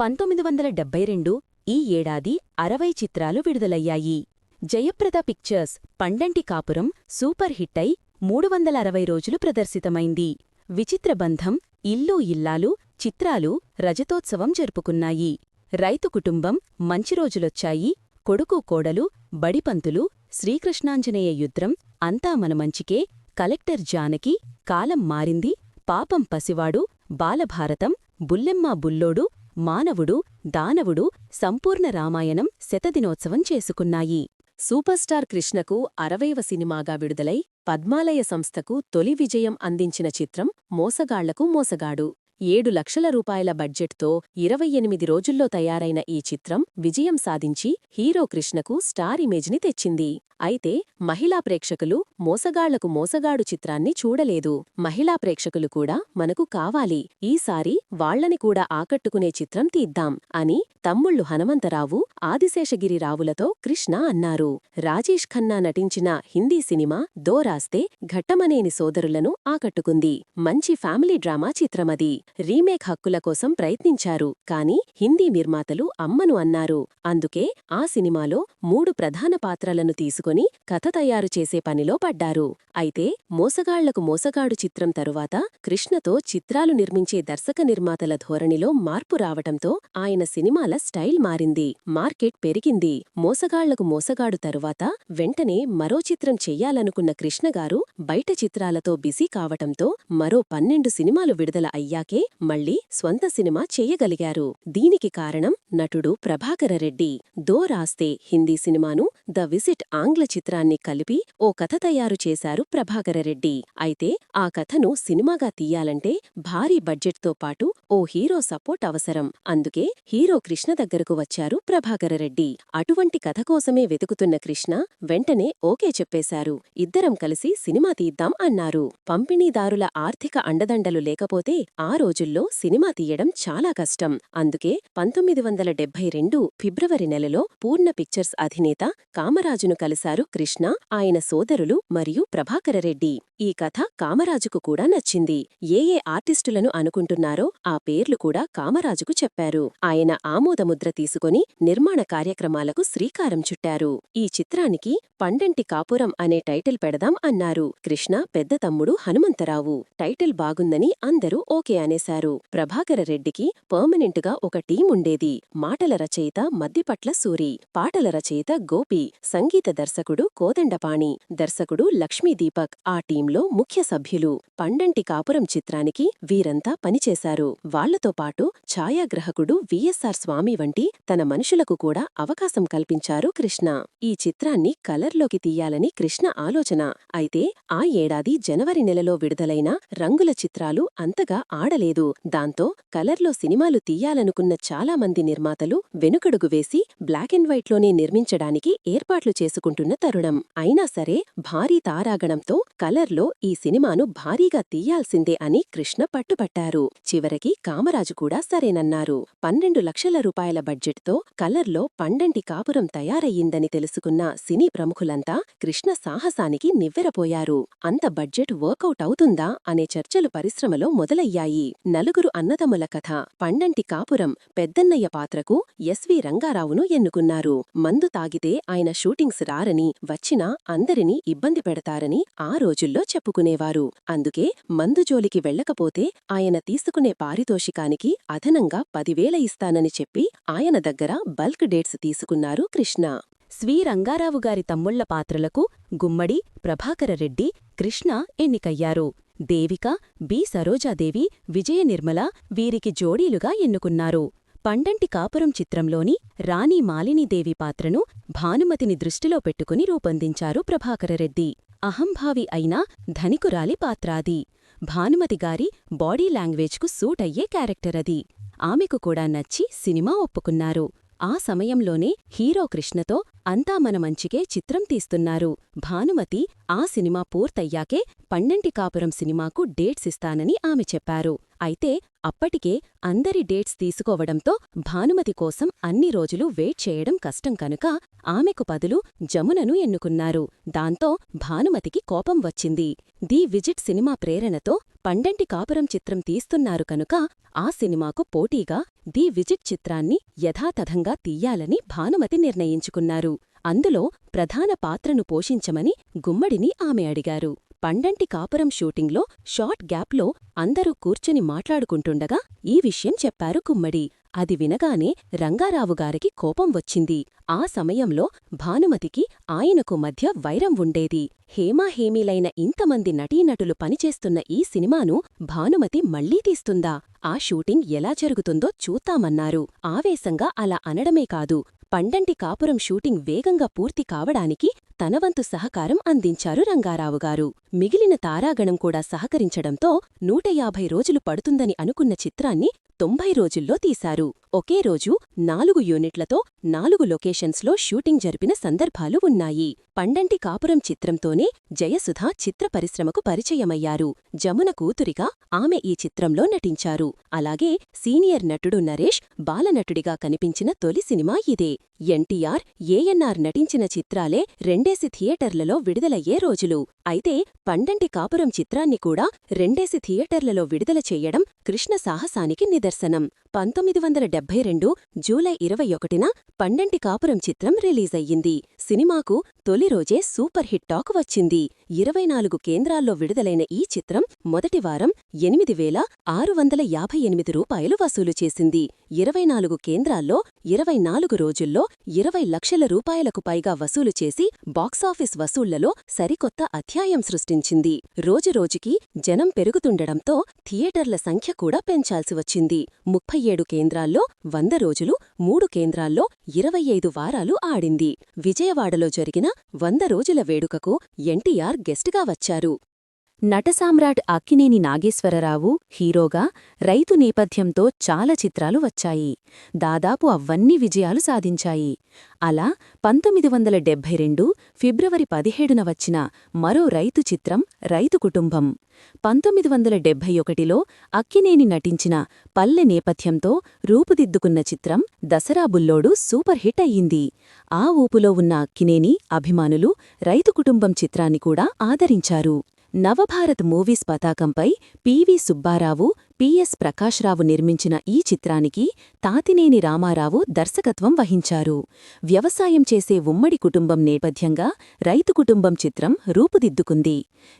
పంతొమ్మిది వందల డెబ్బై రెండు ఈ ఏడాది అరవై చిత్రాలు విడుదలయ్యాయి. జయప్రద పిక్చర్స్ పండంటి కాపురం సూపర్ హిట్టై మూడు వందల అరవై రోజులు ప్రదర్శితమైంది. విచిత్రబంధం ఇల్లు ఇల్లాలు చిత్రాలు రజతోత్సవం జరుపుకున్నాయి. రైతు కుటుంబం మంచి రోజులొచ్చాయి. కొడుకు కోడలు బడిపంతులు శ్రీకృష్ణాంజనేయ యుద్ధం అంతా మన మంచికే కలెక్టర్ జానకి కాలం మారింది పాపం పసివాడు బాలభారతం బుల్లెమ్మ బుల్లోడు మానవుడు దానవుడు సంపూర్ణ రామాయణం శతదినోత్సవం చేసుకున్నాయి. సూపర్ స్టార్ కృష్ణకు అరవైవ సినిమాగా విడుదలై పద్మాలయ సంస్థకు తొలి విజయం అందించిన చిత్రం మోసగాళ్ళకు మోసగాడు. ఏడు లక్షల రూపాయల బడ్జెట్తో ఇరవై ఎనిమిది రోజుల్లో తయారైన ఈ చిత్రం విజయం సాధించి హీరో కృష్ణకు స్టార్ ఇమేజ్ని తెచ్చింది. అయితే మహిళా ప్రేక్షకులు మోసగాళ్ళకు మోసగాడు చిత్రాన్ని చూడలేదు. మహిళా ప్రేక్షకులు కూడా మనకు కావాలి ఈసారి వాళ్ళని కూడా ఆకట్టుకునే చిత్రం తీద్దాం అని తమ్ముళ్ళు హనుమంతరావు ఆదిశేషగిరి రావులతో కృష్ణ అన్నారు. రాజేష్ ఖన్నా నటించిన హిందీ సినిమా దో రాస్తే ఘట్టమనేని సోదరులను ఆకట్టుకుంది. మంచి ఫ్యామిలీ డ్రామా చిత్రమది. రీమేక్ హక్కుల కోసం ప్రయత్నించారు. కాని హిందీ నిర్మాతలు అమ్మను అన్నారు. అందుకే ఆ సినిమాలో మూడు ప్రధాన పాత్రలను తీసుకుని కథ తయారు చేసే పనిలో పడ్డారు. అయితే మోసగాళ్ళకు మోసగాడు చిత్రం తరువాత కృష్ణతో చిత్రాలు నిర్మించే దర్శక నిర్మాతల ధోరణిలో మార్పు రావటంతో ఆయన సినిమాల స్టైల్ మారింది. మార్కెట్ పెరిగింది. మోసగాళ్ళకు మోసగాడు తరువాత వెంటనే మరో చిత్రం చెయ్యాలనుకున్న కృష్ణగారు బయట చిత్రాలతో బిజీ కావటంతో మరో పన్నెండు సినిమాలు విడుదల అయ్యాకే మళ్ళీ స్వంత సినిమా చేయగలిగారు. దీనికి కారణం నటుడు ప్రభాకరరెడ్డి దో రాస్తే హిందీ సినిమాను ద విజిట్ ఆంగ్ల చిత్రాన్ని కలిపి ఓ కథ తయారు చేశారు ప్రభాకరరెడ్డి అయితే ఆ కథను సినిమాగా తీయాలంటే భారీ బడ్జెట్తో పాటు ఓ హీరో సపోర్ట్ అవసరం. అందుకే హీరో కృష్ణ దగ్గరకు వచ్చారు ప్రభాకరరెడ్డి అటువంటి కథ కోసమే వెతుకుతున్న కృష్ణ వెంటనే ఓకే చెప్పేశారు. ఇద్దరం కలిసి సినిమా తీద్దాం అన్నారు. పంపిణీదారుల ఆర్థిక అండదండలు లేకపోతే ఆ రోజుల్లో సినిమా తీయడం చాలా కష్టం. అందుకే పంతొమ్మిది వందల డెబ్బై రెండు ఫిబ్రవరి నెలలో పూర్ణ పిక్చర్స్ అధినేత కామరాజును కలిశారు కృష్ణ ఆయన సోదరులు మరియు ప్రభాకరరెడ్డి ఈ కథ కామరాజుకు కూడా నచ్చింది. ఏ ఏ ఆర్టిస్టులను అనుకుంటున్నారో ఆ పేర్లు కూడా కామరాజుకు చెప్పారు. ఆయన ఆమోదముద్ర తీసుకొని నిర్మాణ కార్యక్రమాలకు శ్రీకారం చుట్టారు. ఈ చిత్రానికి పండంటి కాపురం అనే టైటిల్ పెడదాం అన్నారు. కృష్ణ పెద్ద తమ్ముడు హనుమంతరావు. టైటిల్ బాగుందని అందరూ ఓకే అనేశారు. ప్రభాకరరెడ్డికి పర్మనెంట్గా ఒక టీం ఉండేది. మాటల రచయిత మద్దిపట్ల సూరి. పాటల రచయిత గోపి. సంగీత దర్శకుడు కోదండపాణి దర్శకుడు లక్ష్మీదీపక్ ఆ టీంలో ముఖ్య సభ్యులు. పండంటి కాపురం చిత్రానికి వీరంతా పనిచేశారు. వాళ్ళతో పాటు ఛాయాగ్రహకుడు విఎస్ఆర్ స్వామి వంటి తన మనుషులకు కూడా అవకాశం కల్పించారు కృష్ణ. ఈ చిత్రాన్ని కలర్లోకి తీయాలని కృష్ణ ఆలోచన. అయితే ఆ ఏడాది జనవరి నెలలో విడుదలైన రంగుల చిత్రాలు అంతగా ఆడలేదు. దాంతో కలర్లో సినిమాలు తీయాలనుకున్న చాలామంది నిర్మాతలు వెనుకడుగు వేసి బ్లాక్ అండ్ వైట్లోనే నిర్మించడానికి ఏర్పాట్లు చేసుకుంటున్న తరుణం. అయినా సరే భారీ తారాగణంతో కలర్లో ఈ సినిమాను భారీగా తీయాల్సిందే అని కృష్ణ పట్టుపట్టారు. చివరికి కామరాజు కూడా సరేనన్నారు. పన్నెండు లక్షల రూపాయల బడ్జెట్తో కలర్లో పండంటి కాపురం తయారయ్యిందని తెలుసుకున్న సినీ ప్రముఖులంతా కృష్ణ సాహసానికి నివ్వెరపోయారు. అంత బడ్జెట్ వర్కౌట్ అవుతుందా అనే చర్చలు పరిశ్రమలో మొదలయ్యాయి. నలుగురు అన్నదమ్ముల కథ పండంటి కాపురం పెద్దన్నయ్య పాత్రకు ఎస్వి రంగారావును ఎన్నుకున్నారు. మందు తాగితే ఆయన షూటింగ్స్ రారని వచ్చినా అందరినీ ఇబ్బంది పెడతారని ఆ రోజుల్లో చెప్పుకునేవారు. అందుకే మందు జోలికి వెళ్ళకపోతే ఆయన తీసుకునే పారితోషికానికి అదనంగా పదివేల ఇస్తానని చెప్పి ఆయన దగ్గర బల్క్ డేట్స్ తీసుకున్నారు కృష్ణ. స్వీ రంగారావు గారి తమ్ముళ్ళ పాత్రలకు గుమ్మడి ప్రభాకరరెడ్డి కృష్ణ ఎన్నికయ్యారు. దేవిక బి. సరోజాదేవి విజయ నిర్మల వీరికి జోడీలుగా ఎన్నుకున్నారు. పండంటి కాపురం చిత్రంలోని రాణి మాలినీదేవి పాత్రను భానుమతిని దృష్టిలో పెట్టుకుని రూపొందించారు ప్రభాకరరెడ్డి అహంభావి అయినా ధనికురాలి పాత్రాది. భానుమతిగారి బాడీ లాంగ్వేజ్కు సూట్ అయ్యే క్యారెక్టర్ అది. ఆమెకు కూడా నచ్చి సినిమా ఒప్పుకున్నారు. ఆ సమయంలోనే హీరో కృష్ణతో అంతా మన మంచికే చిత్రం తీస్తున్నారు. భానుమతి ఆ సినిమా పూర్తయ్యాకే పన్నెంటి కాపురం సినిమాకు డేట్స్ ఇస్తానని ఆమె చెప్పారు. అయితే అప్పటికే అందరి డేట్స్ తీసుకోవడంతో భానుమతి కోసం అన్ని రోజులు వెయిట్ చేయడం కష్టం కనుక ఆమెకు బదులు జమునను ఎన్నుకున్నారు. దాంతో భానుమతికి కోపం వచ్చింది. ది విజిట్ సినిమా ప్రేరణతో పండంటి కాపురం చిత్రం తీస్తున్నారు కనుక ఆ సినిమాకు పోటీగా ది విజిట్ చిత్రాన్ని యథాతథంగా తీయాలని భానుమతి నిర్ణయించుకున్నారు. అందులో ప్రధాన పాత్రను పోషించమని గుమ్మడిని ఆమె అడిగారు. పండంటి కాపురం షూటింగ్లో షార్ట్ గ్యాప్లో అందరూ కూర్చుని మాట్లాడుకుంటుండగా ఈ విషయం చెప్పారు గుమ్మడి. అది వినగానే రంగారావుగారికి కోపం వచ్చింది. ఆ సమయంలో భానుమతికి ఆయనకు మధ్య వైరం ఉండేది. హేమాహేమీలైన ఇంతమంది నటీనటులు పనిచేస్తున్న ఈ సినిమాను భానుమతి మళ్ళీ తీస్తుందా? ఆ షూటింగ్ ఎలా జరుగుతుందో చూస్తామన్నారు ఆవేశంగా అలా అనడమే కాదు. పండంటి కాపురం షూటింగ్ వేగంగా పూర్తి కావడానికి తనవంతు సహకారం అందించారు రంగారావుగారు మిగిలిన తారాగణం కూడా సహకరించడంతో నూట యాభై రోజులు పడుతుందని అనుకున్న చిత్రాన్ని తొంభై రోజుల్లో తీశారు. ఒకే రోజు నాలుగు యూనిట్లతో నాలుగు లొకేషన్స్లో షూటింగ్ జరిపిన సందర్భాలు ఉన్నాయి. పండంటి కాపురం చిత్రంతోనే జయసుధ చిత్ర పరిశ్రమకు పరిచయమయ్యారు. జమున కూతురిగా ఆమె ఈ చిత్రంలో నటించారు. అలాగే సీనియర్ నటుడు నరేష్ బాలనటుడిగా కనిపించిన తొలి సినిమా ఇదే. ఎన్టీఆర్ ఏఎన్ఆర్ నటించిన చిత్రాలే రెండేసి థియేటర్లలో విడుదలయ్యే రోజులు. అయితే పండంటి కాపురం చిత్రాన్ని కూడా రెండేసి థియేటర్లలో విడుదల చెయ్యడం కృష్ణ సాహసానికి నిదర్శనం. పంతొమ్మిది వందల డెబ్బై రెండు జూలై ఇరవై ఒకటిన పండంటి కాపురం చిత్రం రిలీజయ్యింది. సినిమాకు తొలి రోజే సూపర్ హిట్ టాక్ వచ్చింది. ఇరవై నాలుగు కేంద్రాల్లో విడుదలైన ఈ చిత్రం మొదటి వారం ఎనిమిది వేల ఆరు వందల యాభై ఎనిమిది రూపాయలు వసూలు చేసింది. ఇరవై నాలుగు కేంద్రాల్లో ఇరవై నాలుగు రోజుల్లో ఇరవై లక్షల రూపాయలకు పైగా వసూలు చేసి బాక్సాఫీస్ వసూళ్ళలో సరికొత్త అధ్యాయం సృష్టించింది. రోజురోజుకి జనం పెరుగుతుండడంతో థియేటర్ల సంఖ్య కూడా పెంచాల్సి వచ్చింది. ముప్పై ఏడు కేంద్రాల్లో వంద రోజులు మూడు కేంద్రాల్లో ఇరవై ఐదు వారాలు ఆడింది. విజయవాడలో జరిగిన వంద రోజుల వేడుకకు ఎన్టీఆర్ గెస్టుగా వచ్చారు. నటసామ్రాట్ అక్కినేని నాగేశ్వరరావు హీరోగా రైతు నేపథ్యంతో చాలా చిత్రాలు వచ్చాయి. దాదాపు అవన్నీ విజయాలు సాధించాయి. అలా పంతొమ్మిది వందల డెబ్బై రెండు ఫిబ్రవరి పదిహేడున వచ్చిన మరో రైతు చిత్రం రైతు కుటుంబం. పంతొమ్మిది వందల డెబ్బై ఒకటిలో అక్కినేని నటించిన పల్లె నేపథ్యంతో రూపుదిద్దుకున్న చిత్రం దసరా బుల్లోడు సూపర్ హిట్ అయ్యింది. ఆ ఊపులో ఉన్న అక్కినేని అభిమానులు రైతు కుటుంబం చిత్రాన్ని కూడా ఆదరించారు. నవభారత్ మూవీస్ పతాకంపై P V Subba Rao P S Prakash Rao నిర్మించిన ఈ చిత్రానికి తాతినేని రామారావు దర్శకత్వం వహించారు. వ్యవసాయం చేసే ఉమ్మడి కుటుంబం నేపథ్యంగా రైతు కుటుంబం చిత్రం రూపుదిద్దుకుంది.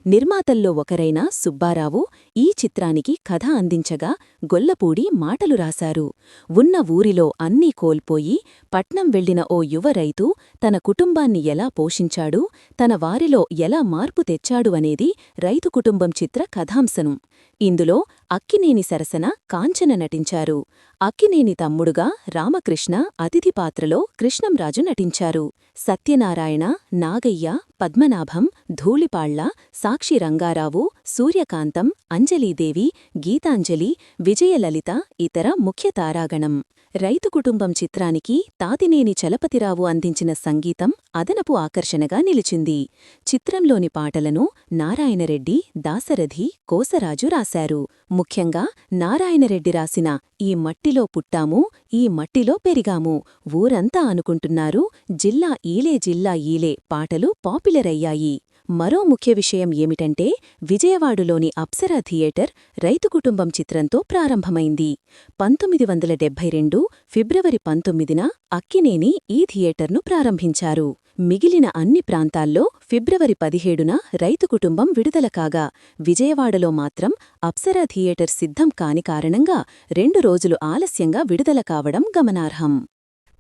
నిర్మాతల్లో ఒకరైన సుబ్బారావు ఈ చిత్రానికి కథ అందించగా గొల్లపూడి మాటలు రాశారు. ఉన్న ఊరిలో అన్నీ కోల్పోయి పట్నం వెళ్ళిన ఓ యువ రైతు తన కుటుంబాన్ని ఎలా పోషించాడు తన వారిలో ఎలా మార్పు తెచ్చాడు అనేది రైతు కుటుంబం చిత్ర కథాంశను. ఇందులో అక్కిని అక్కినేని సరసన కాంచన నటించారు. అక్కినేని తమ్ముడుగా రామకృష్ణ అతిథి పాత్రలో కృష్ణంరాజు నటించారు. సత్యనారాయణ నాగయ్య పద్మనాభం ధూళిపాళ్ళ సాక్షి రంగారావు సూర్యకాంతం అంజలీదేవి గీతాంజలి విజయలలిత ఇతర ముఖ్య తారాగణం. రైతు కుటుంబం చిత్రానికి తాతినేని చలపతిరావు అందించిన సంగీతం అదనపు ఆకర్షణగా నిలిచింది. చిత్రంలోని పాటలను నారాయణరెడ్డి దాసరథి కోసరాజు రాశారు. ముఖ్యంగా నారాయణరెడ్డి రాసిన ఈ మట్టిలో పుట్టాము ఈ మట్టిలో పెరిగాము ఊరంతా అనుకుంటున్నారు జిల్లా ఈలే జిల్లా ఈలే పాటలు పాపులర్ అయ్యాయి మరో ముఖ్య విషయం ఏమిటంటే విజయవాడలోని అప్సరా థియేటర్ రైతు కుటుంబం చిత్రంతో ప్రారంభమైంది. పంతొమ్మిది వందల డెబ్బై రెండు ఫిబ్రవరి పంతొమ్మిదిన అక్కినేని ఈ థియేటర్ను ప్రారంభించారు. మిగిలిన అన్ని ప్రాంతాల్లో ఫిబ్రవరి పదిహేడున రైతు కుటుంబం విడుదల కాగా విజయవాడలో మాత్రం అప్సరా థియేటర్ సిద్ధం కాని కారణంగా రెండు రోజులు ఆలస్యంగా విడుదల కావడం గమనార్హం.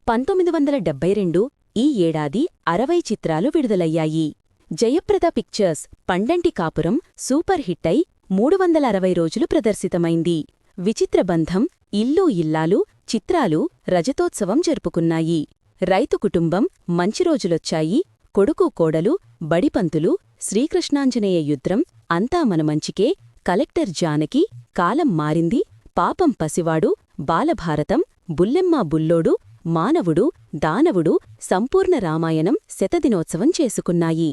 పంతొమ్మిది వందల డెబ్బై రెండు ఈ ఏడాది అరవై చిత్రాలు విడుదలయ్యాయి. జయప్రద పిక్చర్స్ పండంటి కాపురం సూపర్ హిట్ అయి మూడు వందల అరవై రోజులు ప్రదర్శితమైంది. విచిత్రబంధం ఇల్లు ఇల్లాలు చిత్రాలు రజతోత్సవం జరుపుకున్నాయి. రైతు కుటుంబం మంచి రోజులొచ్చాయి. కొడుకు కోడలు బడిపంతులు శ్రీకృష్ణాంజనేయ యుద్ధం అంతా మన మంచికే కలెక్టర్ జానకి కాలం మారింది పాపం పసివాడు బాలభారతం బుల్లెమ్మ బుల్లోడు మానవుడు దానవుడు సంపూర్ణ రామాయణం శతదినోత్సవం చేసుకున్నాయి.